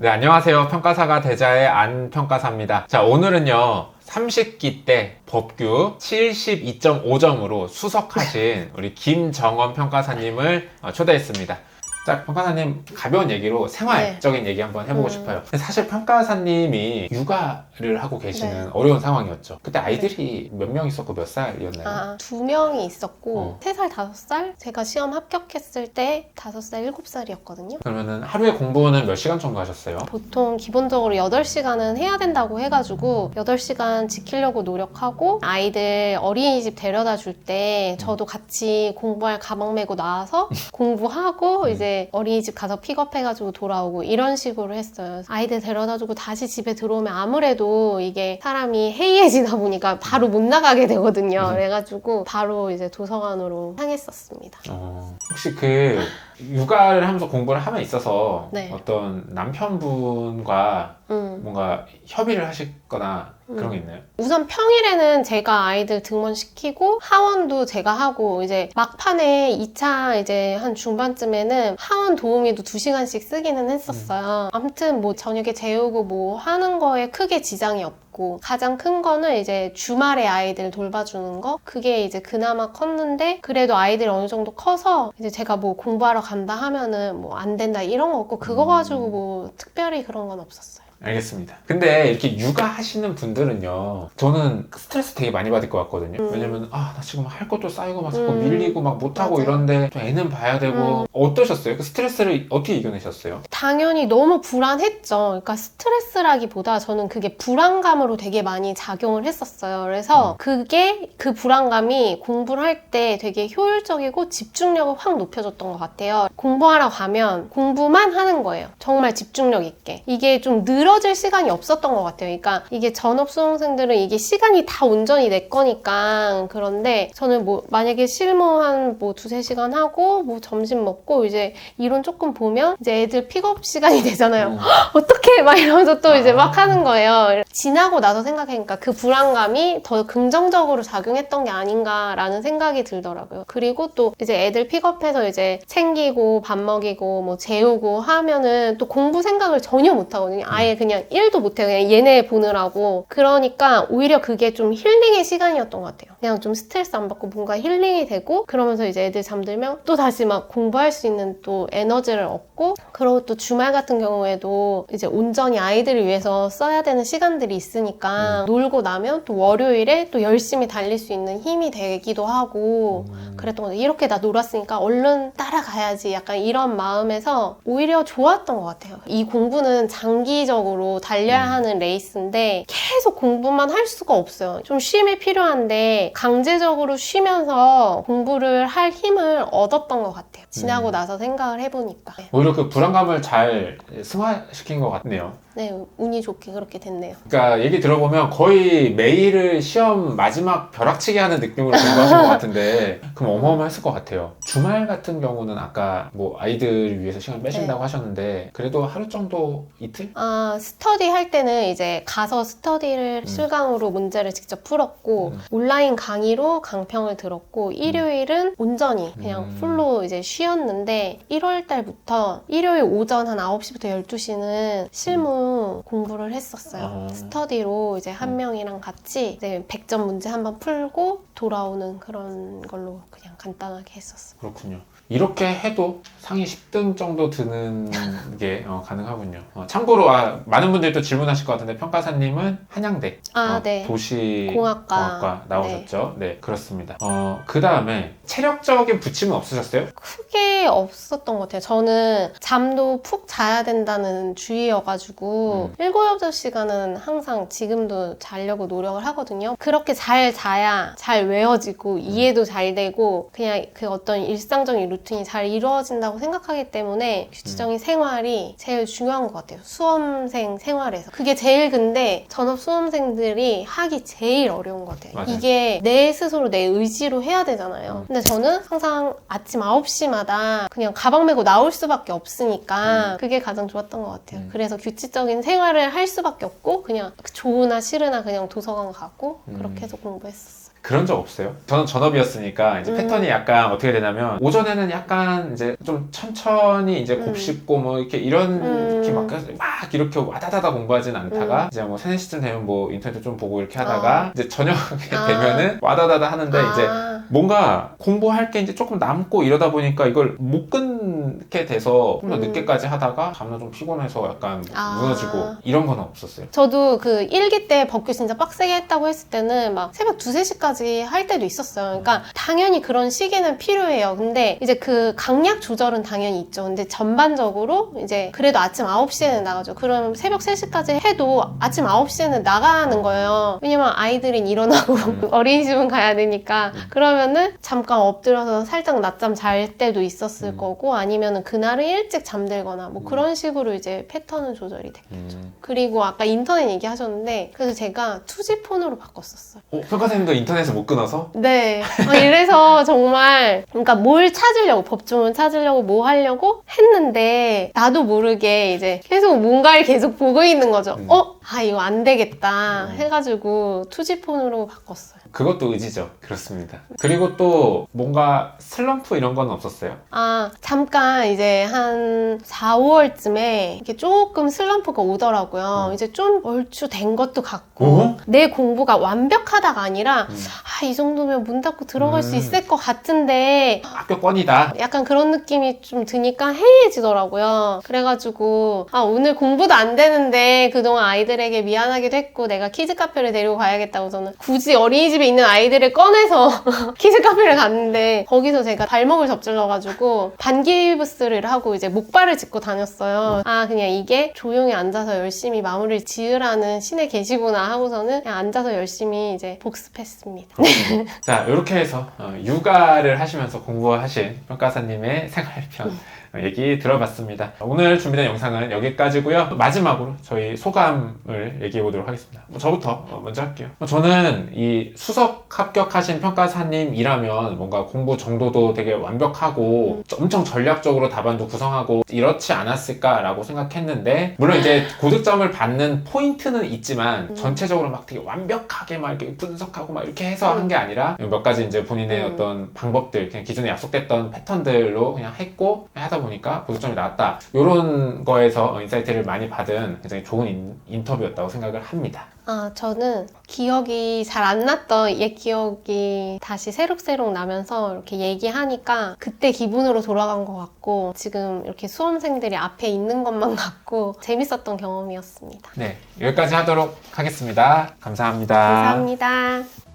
네, 안녕하세요. 평가사가 대자의 안 평가사입니다. 자, 오늘은요. 30기 때 법규 72.5점으로 수석하신 우리 김정원 평가사님을 어, 초대했습니다. 자, 평가사님 가벼운 얘기로 생활적인 얘기 한번 해보고 음. 싶어요. 근데 사실 평가사님이 육아를 하고 계시는 네. 어려운 상황이었죠. 그때 아이들이 몇 명 있었고 몇 살이었나요? 아, 두 명이 있었고, 어. 세 살 다섯 살 제가 시험 합격했을 때 다섯 살 일곱 살이었거든요 그러면은 하루에 공부는 몇 시간 정도 하셨어요? 보통 기본적으로 8시간은 해야 된다고 해가지고 8시간 지키려고 노력하고 아이들 어린이집 데려다 줄 때 저도 같이 공부할 가방 메고 나와서 공부하고 이제 어린이집 가서 픽업해가지고 돌아오고 이런 식으로 했어요. 아이들 데려다 주고 다시 집에 들어오면 아무래도 이게 사람이 해이해지다 보니까 바로 못 나가게 되거든요. 음. 그래가지고 바로 이제 도서관으로 향했었습니다. 어, 혹시 그 육아를 하면서 공부를 함에 있어서 네. 어떤 남편분과 음. 뭔가 협의를 하시거나 그런 음. 게 있나요? 우선 평일에는 제가 아이들 등원시키고 하원도 제가 하고 이제 막판에 2차 이제 한 중반쯤에는 하원 도우미도 2시간씩 쓰기는 했었어요. 아무튼 뭐 저녁에 재우고 뭐 하는 거에 크게 지장이 없고 가장 큰 거는 이제 주말에 아이들 돌봐주는 거 그게 이제 그나마 컸는데 그래도 아이들이 어느 정도 커서 이제 제가 뭐 공부하러 간다 하면은 뭐 안 된다 이런 거 없고 그거 음. 가지고 뭐 특별히 그런 건 없었어요. 알겠습니다. 근데 이렇게 육아하시는 분들은요, 저는 스트레스 되게 많이 받을 것 같거든요. 음. 왜냐면, 아, 나 지금 할 것도 쌓이고 막 자꾸 음. 밀리고 막 못하고 맞아. 이런데 또 애는 봐야 되고, 음. 어떠셨어요? 그 스트레스를 어떻게 이겨내셨어요? 당연히 너무 불안했죠. 그러니까 스트레스라기보다 저는 그게 불안감으로 되게 많이 작용을 했었어요. 그래서 음. 그게 그 불안감이 공부를 할 때 되게 효율적이고 집중력을 확 높여줬던 것 같아요. 공부하러 가면 공부만 하는 거예요. 정말 집중력 있게. 이게 좀 늘어 질 시간이 없었던 것 같아요. 그러니까 이게 전업 수험생들은 이게 시간이 다 온전히 내 거니까 그런데 저는 뭐 만약에 실무 한 뭐 두세 시간 하고 뭐 점심 먹고 이제 이론 조금 보면 이제 애들 픽업 시간이 되잖아요. 음. 어떻게 막 이러면서 또 이제 아. 막 하는 거예요. 지나고 나서 생각하니까 그 불안감이 더 긍정적으로 작용했던 게 아닌가라는 생각이 들더라고요. 그리고 또 이제 애들 픽업해서 이제 챙기고 밥 먹이고 뭐 재우고 하면은 또 공부 생각을 전혀 못 하거든요. 아예 그냥 일도 못 해요. 그냥 얘네 보느라고. 그러니까 오히려 그게 좀 힐링의 시간이었던 것 같아요. 그냥 좀 스트레스 안 받고 뭔가 힐링이 되고 그러면서 이제 애들 잠들면 또 다시 막 공부할 수 있는 또 에너지를 얻고 그리고 또 주말 같은 경우에도 이제 온전히 아이들을 위해서 써야 되는 시간들이 있으니까 놀고 나면 또 월요일에 또 열심히 달릴 수 있는 힘이 되기도 하고 음. 그랬던 거죠. 이렇게 나 놀았으니까 얼른 따라가야지. 약간 이런 마음에서 오히려 좋았던 것 같아요. 이 공부는 장기적으로 달려야 음. 하는 레이스인데 계속 공부만 할 수가 없어요. 좀 쉼이 필요한데 강제적으로 쉬면서 공부를 할 힘을 얻었던 것 같아요. 지나고 음. 나서 생각을 해보니까. 네. 오히려 그 불안감을 잘 승화시킨 것 같네요. 네, 운이 좋게 그렇게 됐네요. 그러니까 얘기 들어보면 거의 매일을 시험 마지막 벼락치기 하는 느낌으로 공부하신 것 같은데 그럼 어마어마했을 것 같아요. 주말 같은 경우는 아까 뭐 아이들 위해서 시간 빼신다고 하셨는데 그래도 하루 정도 이틀? 아, 스터디 할 때는 이제 가서 스터디를 음. 실강으로 문제를 직접 풀었고, 음. 온라인 강의로 강평을 들었고, 일요일은 온전히 그냥 음. 풀로 이제 쉬었는데, 1월 달부터 일요일 오전 한 9시부터 12시는 실무 공부를 했었어요. 어. 스터디로 이제 한 음. 명이랑 같이 이제 100점 문제 한번 풀고 돌아오는 그런 걸로 그냥 간단하게 했었어요. 그렇군요. 이렇게 해도 상위 10등 정도 드는 게 어, 가능하군요. 어, 참고로 아, 많은 분들이 또 질문하실 것 같은데 평가사님은 한양대 아, 어, 네. 도시공학과 공학과. 나오셨죠? 네. 그렇습니다. 어, 그 다음에 체력적인 부침은 없으셨어요? 크게 없었던 것 같아요. 저는 잠도 푹 자야 된다는 주의여가지고 음. 일곱 여덟 시간은 항상 지금도 자려고 노력을 하거든요. 그렇게 잘 자야 잘 외워지고 음. 이해도 잘 되고 그냥 그 어떤 일상적인 루틴 이 잘 이루어진다고 생각하기 때문에 규칙적인 생활이 제일 중요한 것 같아요. 수험생 생활에서. 그게 제일 근데 전업 수험생들이 하기 제일 어려운 것 같아요. 맞아요. 이게 내 스스로 내 의지로 해야 되잖아요. 음. 근데 저는 항상 아침 9시마다 그냥 가방 메고 나올 수밖에 없으니까 그게 가장 좋았던 것 같아요. 음. 그래서 규칙적인 생활을 할 수밖에 없고 그냥 좋으나 싫으나 그냥 도서관 가고 음. 그렇게 해서 공부했었어요. 그런 적 없어요? 저는 전업이었으니까 이제 음. 패턴이 약간 어떻게 되냐면 오전에는 약간 이제 좀 천천히 이제 음. 곱씹고 뭐 이렇게 이런 음. 이렇게 막, 막 이렇게 와다다다 공부하진 않다가 이제 뭐 3, 4시쯤 되면 뭐 인터넷 좀 보고 이렇게 하다가 아. 이제 저녁에 아. 되면은 와다다다 하는데 이제 아, 뭔가 공부할 게 이제 조금 남고 이러다 보니까 이걸 못 끊게 돼서 좀더 음. 늦게까지 하다가 다음날 좀 피곤해서 약간 아. 무너지고 이런 건 없었어요. 저도 그 일기 때 법규 진짜 빡세게 했다고 했을 때는 막 새벽 2, 3시까지 할 때도 있었어요. 그러니까 당연히 그런 시기는 필요해요. 근데 이제 그 강약 조절은 당연히 있죠. 근데 전반적으로 이제 그래도 아침 9시에는 나가죠. 그럼 새벽 3시까지 해도 아침 9시에는 나가는 거예요. 왜냐면 아이들은 일어나고 음. 어린이집은 가야 되니까 그러면은 잠깐 엎드려서 살짝 낮잠 잘 때도 있었을 음. 거고 아니면 은 그날은 일찍 잠들거나 뭐 음. 그런 식으로 이제 패턴은 조절이 됐죠. 음. 그리고 아까 인터넷 얘기하셨는데 그래서 제가 투지폰으로 바꿨었어요. 어, 평가생님도 인터넷을 못 끊어서? 네. 어, 이래서 정말 그러니까 뭘 찾으려고 법조문 찾으려고 뭐 하려고 했는데 나도 모르게 이제 계속 뭔가를 계속 보고 있는 거죠. 음. 어? 아 이거 안 되겠다 음. 해가지고 투지폰으로 바꿨어요. 그것도 의지죠. 그렇습니다. 그리고 또 뭔가 슬럼프 이런 건 없었어요? 아, 잠깐 이제 한 4, 5월쯤에 이렇게 조금 슬럼프가 오더라고요. 음. 이제 좀 얼추 된 것도 같고, 어? 내 공부가 완벽하다가 아니라, 음. 아, 이 정도면 문 닫고 들어갈 수 음. 있을 것 같은데, 합격권이다. 약간 그런 느낌이 좀 드니까 해이해지더라고요. 그래가지고, 아, 오늘 공부도 안 되는데 그동안 아이들에게 미안하기도 했고, 내가 키즈 카페를 데리고 가야겠다고 저는 굳이 어린이집에 있는 아이들을 꺼내서 키즈 카페를 갔는데, 거기서 제가 발목을 접질러가지고, 반기부스를 하고 이제 목발을 짚고 다녔어요. 아, 그냥 이게 조용히 앉아서 열심히 마무리를 지으라는 신의 계시구나 하고서는 그냥 앉아서 열심히 이제 복습했습니다. 자, 이렇게 해서 어, 육아를 하시면서 공부하신 평가사님의 생활편. 어, 얘기 들어봤습니다. 오늘 준비된 영상은 여기까지고요. 마지막으로 저희 소감을 얘기해 보도록 하겠습니다. 뭐 저부터 어, 먼저 할게요. 뭐 저는 이 수석 합격하신 평가사님이라면 뭔가 공부 정도도 되게 완벽하고 엄청 전략적으로 답안도 구성하고 이렇지 않았을까라고 생각했는데 물론 이제 고득점을 받는 포인트는 있지만 음. 전체적으로 막 되게 완벽하게 막 이렇게 분석하고 막 이렇게 해서 한 게 아니라 몇 가지 이제 본인의 음. 어떤 방법들 그냥 기존에 약속됐던 패턴들로 그냥 했고 하다 보니까 고득점이 나왔다 이런 거에서 인사이트를 많이 받은 굉장히 좋은 인, 인터뷰였다고 생각을 합니다. 아, 저는 기억이 잘 안 났던 옛 기억이 다시 새록새록 나면서 이렇게 얘기하니까 그때 기분으로 돌아간 것 같고 지금 이렇게 수험생들이 앞에 있는 것만 같고 재밌었던 경험이었습니다. 네 여기까지 하도록 하겠습니다. 감사합니다. 감사합니다.